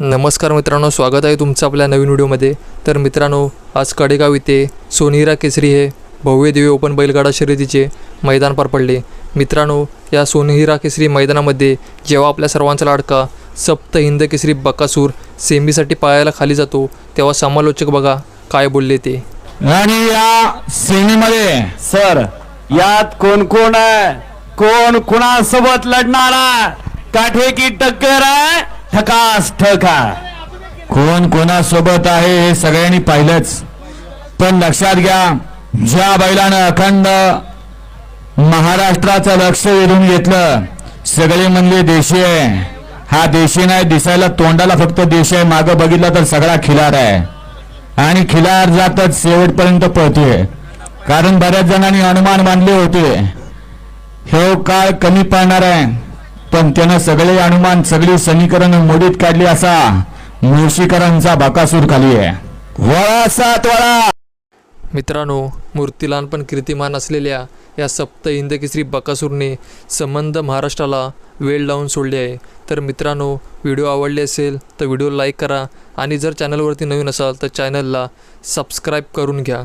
नमस्कार मित्रांनो स्वागत आहे तुमचं आपल्या नवीन व्हिडिओमध्ये. तर मित्रांनो आज कडेगाव इथे सोनीरा केसरी हे भव्य दिव्य ओपन बैलगाडा शर्यतीचे मैदान पार पडले. मित्रांनो या सोनहिरा केसरी मैदानामध्ये जेव्हा आपल्या सर्वांचा लाडका सप्त हिंद केसरी बकासूर सेमीसाठी पायाला खाली जातो तेव्हा समालोचक बघा काय बोलले ते. आणि या सेमीमध्ये सर यात कोण कोण आहे? कोण कुणासोबत लढणार? काठे की टक्कर ठकास ठका कोण कोणासोबत आहे हे सगळ्यांनी पाहिलंच. पण लक्षात घ्या ज्या बैलानं अखंड महाराष्ट्राचं लक्ष वेधून घेतलं सगळे म्हणले देशी आहे. हा देशी नाही दिसायला तोंडाला फक्त देशी आहे. मागं बघितलं तर सगळा खिलार आहे. आणि खिलार जातच शेवटपर्यंत पळतोय. कारण बऱ्याच जणांनी अनुमान बांधले होते. हे हो काळ कमी पडणार आहे. पण त्यानं सगळे अनुमान सगळी समीकरण मोडीत काढली असा मुळशीकरांचा बाकासूर खाली आहे. वळा सात वळा! मित्रांनो मूर्तीलान पण कीर्तिमान असलेल्या या सप्त इंदकेसरी बकासूरने संबंध महाराष्ट्राला वेळ लावून सोडले आहे. तर मित्रांनो व्हिडिओ आवडले असेल तर व्हिडिओ लाईक करा आणि जर चॅनलवरती नवीन असाल तर चॅनलला सबस्क्राईब करून घ्या.